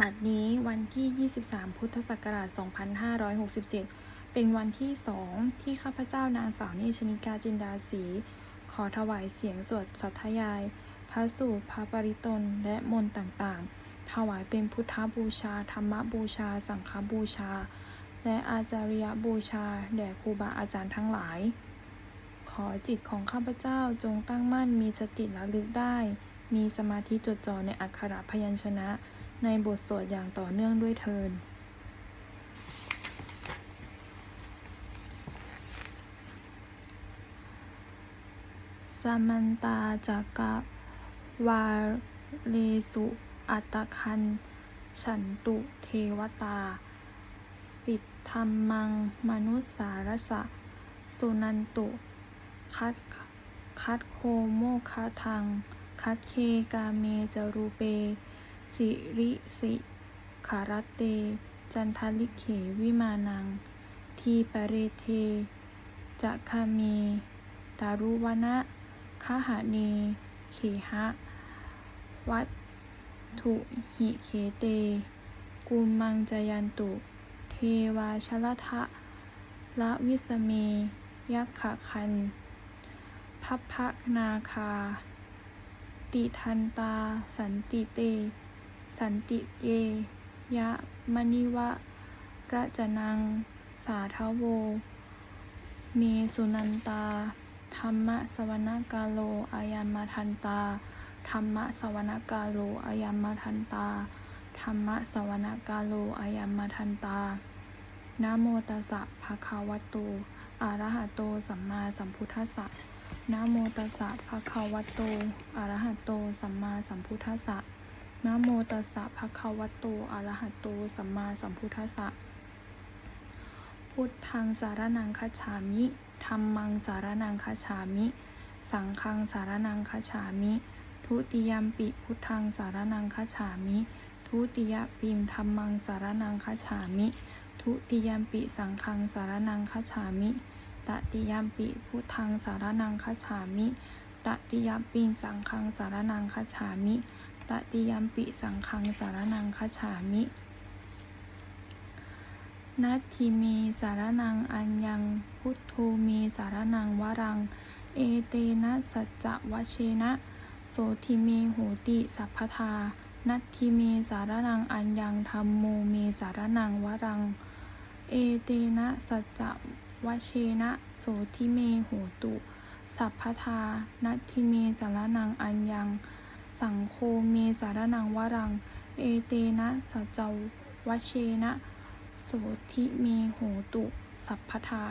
บัดนี้วันที่ 23 พุทธศักราช 2567 เป็นวันที่สองที่ข้าพเจ้านางสาวเนชนิกาจินดาศีขอถวายเสียงสวดสัทยาย พระสูตรพระปริตนและมนต์ต่างๆ ถวายเป็นพุทธบูชา ธรรมบูชา สังฆบูชา และอาจาริยบูชา แด่ครูบาอาจารย์ทั้งหลาย ขอจิตของข้าพเจ้าจงตั้งมั่นมีสติระลึกได้ มีสมาธิจดจ่อในอักขระพยัญชนะ ในบทสวดอย่างต่อเนื่องด้วยเทินสมันตาจักะวาเลสุอัตคัน ฉันตุเทวตา สิทธัมมังมนุสสารสะ สุนันตุ คัดคัดโคโมคาทัง คัดเคกาเมจารูเป สิริสิขารตเต จันทลิเขวิมานัง ทีปะเรเทจะคาเมตารุวนะคหะเนเขหะ วัตถุหิเคเต กุมมังจยันตุ เทวาชลทะละวิสเม ยักขะคันพัพพะนาคา ติทันตาสันติเต สันติเย ยะมณิวะระจนัง สาทโว เมสุนันตา ธรรมะสวนกาโลอายัมมาทันตา ธรรมะสวนกาโลอายัมมาทันตา ธรรมะสวนกาโลอายัมมาทันตา นะโมตัสสะภะคะวะโตอะระหะโต สัมมาสัมพุทธัสสะนะโมตัสสะภะคะวะโตอะระหะโต สัมมาสัมพุทธัสสะ นะโมตัสสะภะคะวะโต อะระหะโต สัมมาสัมพุทธัสสะ พุทธังสารนังคัจฉามิธัมมังสารนังคัจฉามิ สังฆังสารนังคัจฉามิ ทุติยมปิพุทธังสารนังคัจฉามิ ทุติยปิมธัมมังสารนังคัจฉามิ ทุติยมปิสังฆังสารนังคัจฉามิ ตติยมปิพุทธังสารนังคัจฉามิ ตติยปิสังฆังสารนังคัจฉามิ ตติยัมปิสังฆังสารนังคฉามินัตถิเมสารนังอัญญังพุทธเมสารนังวรัง เอเตนะสัจจะวะเชนะ โสทิเมโหติสัพพทา นัตถิเมสารนังอัญญังธรรมโมเมสารนังวรัง เอเตนะสัจจะวะเชนะ โสทิเมโหตุ สัพพทา นัตถิเมสารนังอัญญัง สังโฆเมสารนังวรัง เอเตนะสัจจวะเชนะ โสธิเมโหตุ สัพพทา